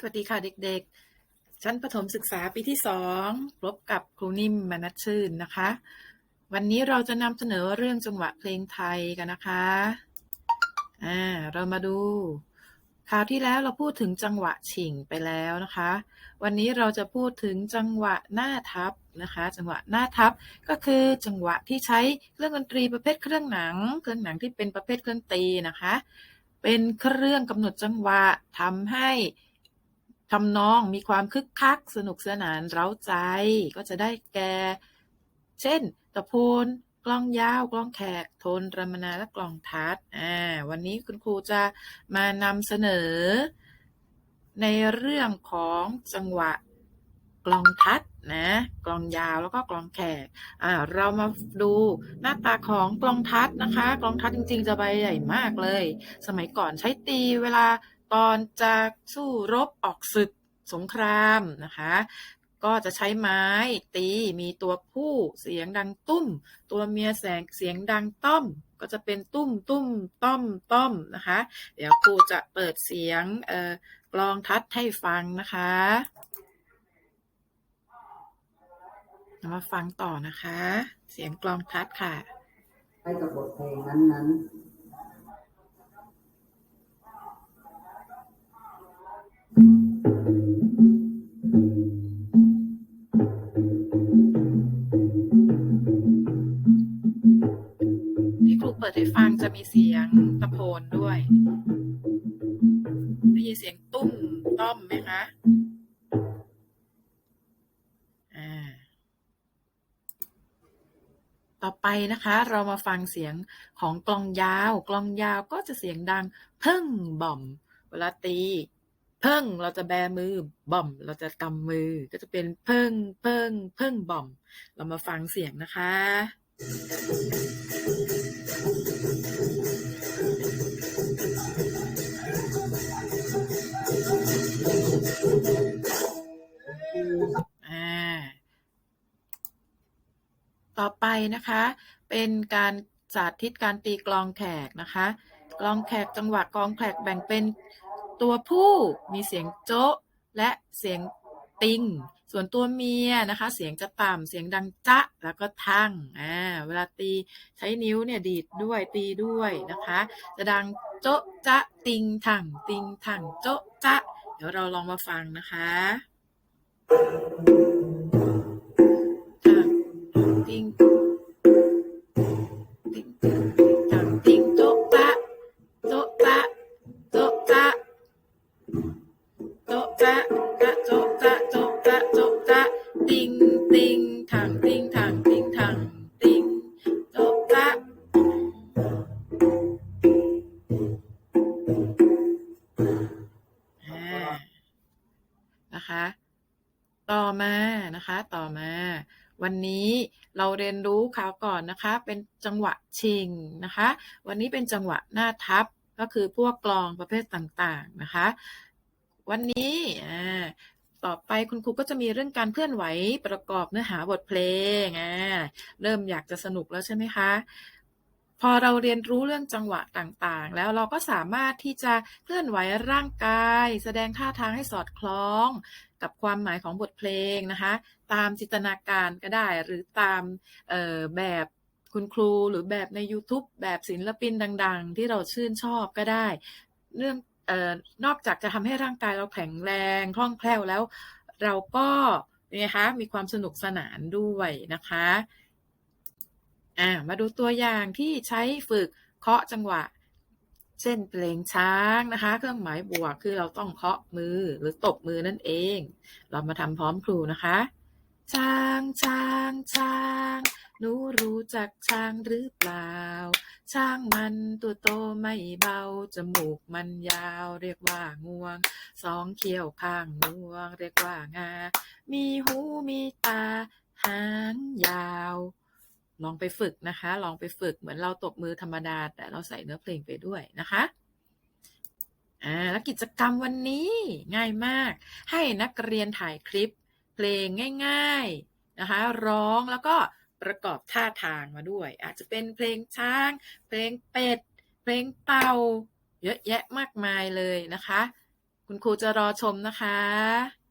สวัสดีค่ะเด็กๆ ชั้นประถมศึกษาปีที่สองพบกับครูนิ่มมนัชชื่นนะคะ วันนี้เราจะนำเสนอเรื่องจังหวะเพลงไทยกันนะคะ อ่า เรามาดู คราวที่แล้วเราพูดถึงจังหวะฉิงไปแล้วนะคะ วันนี้เราจะพูดถึงจังหวะหน้าทับนะคะ จังหวะหน้าทับก็คือจังหวะที่ใช้เครื่องดนตรีประเภทเครื่องหนัง เครื่องหนังที่เป็นประเภทเครื่องตีนะคะ เป็นเครื่องกำหนดจังหวะทำให้ ทำนองมีความคึกคัก สนุกสนานเร้าใจ ก็จะได้แก่ เช่น ตะโพนกลองยาวกลองแขกโทนรมนาและกลองทัดอ่าวันนี้คุณครูจะมานำเสนอ ในเรื่องของจังหวะกลองทัดนะกลองยาวแล้วก็กลองแขกอ่าเรามาดูหน้าตาของกลองทัดนะคะ กลองทัดจริงๆ จะใบใหญ่มากเลย สมัยก่อนใช้ตีเวลา ตอนจะสู้รบออกศึกสงครามนะคะ ก็จะใช้ไม้ตีมีตัวผู้เสียงดังตุ้ม ตัวเมียแสงเสียงดังต้อม ก็จะเป็นตุ้มตุ้มต้อมต้อมนะคะ เดี๋ยวครูจะเปิดเสียงเออกลองทัดให้ฟังนะคะมาฟังต่อนะคะ เสียงกลองทัดค่ะ ให้กับบทเพลงนั้นที่ ปิดให้ฟังจะมีเสียงตะโพนด้วยได้ยินเสียงตุ้มต้อมไหมคะอ่าต่อไปนะคะ เรามาฟังเสียงของกลองยาว กลองยาวก็จะเสียงดังเพิ่งบ่อม เวลาตีเพิ่งเราจะแบมือบ่อม เราจะกำมือก็จะเป็นเพิ่งเพิ่งเพิ่งบ่อม เรามาฟังเสียงนะคะอ่า ต่อไปนะคะ เป็นการสาธิตการตีกลองแขกนะคะ กลองแขกจังหวะกลองแขกแบ่งเป็นตัวผู้มีเสียงโจ๊ะ และเสียง ติง ส่วนตัวเมียนะคะ เสียงจะต่ำเสียงดังจะแล้วก็ทั่งอ่าเวลาตีใช้นิ้วเนี่ยดีดด้วยตีด้วยนะคะ จะดังโจ๊ะจะติงถังติงถังโจ๊ะจะเดี๋ยวเราลองมาฟังนะคะถังติงติงถังติงโจ๊ะจะโจ๊ะจะโจ๊ะจะโจ๊ะจะะโจ๊ะจ๊ะโจ๊ะจ๊ะโจ๊ะจ๊ะติงติงถังติงถังติงถังติงโจ๊ะจ๊ะอ่านะคะ ต่อมานะคะ ต่อมา วันนี้เราเรียนรู้คราวก่อนนะคะ เป็นจังหวะชิงนะคะ วันนี้เป็นจังหวะหน้าทับก็คือพวกกลองประเภทต่างๆนะคะ วันนี้อ่าต่อไปคุณครูก็จะมีเรื่องการเคลื่อนไหวประกอบเนื้อหาบทเพลงอ่าเริ่มอยากจะสนุกแล้วใช่ไหมคะ พอเราเรียนรู้เรื่องจังหวะต่างๆ แล้วเราก็สามารถที่จะเคลื่อนไหวร่างกาย แสดงท่าทางให้สอดคล้อง กับความหมายของบทเพลงนะคะ ตามจินตนาการก็ได้หรือตามออแบบคุณครูหรือแบบใน YouTube แบบศิลปินดัง ๆ ที่เราชื่นชอบก็ได้ เรื่อง นอกจากจะทำให้ร่างกายเราแข็งแรงคล่องแคล่วแล้ว เราก็นไงคะมีความสนุกสนานด้วยนะคะอ่ามาดูตัวอย่างที่ใช้ฝึกเคาะจังหวะ เช่นเพลงช้างนะคะ เครื่องหมายบวกคือเราต้องเคาะมือหรือตบมือนั่นเอง เรามาทำพร้อมครูนะคะ ช้างช้างช้าง หนูรู้จักช้างหรือเปล่า ช้างมันตัวโตไม่เบา จมูกมันยาวเรียกว่างวง สองเขี้ยวข้างงวงเรียกว่างา มีหูมีตา หางยาว ลองไปฝึกนะคะ ลองไปฝึกเหมือนเราตบมือธรรมดา แต่เราใส่เนื้อเพลงไปด้วยนะคะอ่าแล้วกิจกรรมวันนี้ง่ายมาก ให้นักเรียนถ่ายคลิปเพลงง่าย ๆนะคะ ร้องแล้วก็ ประกอบท่าทางมาด้วย อาจจะเป็นเพลงช้าง เพลงเป็ด เพลงเต่า เยอะแยะมากมายเลยนะคะ คุณครูจะรอชมนะคะ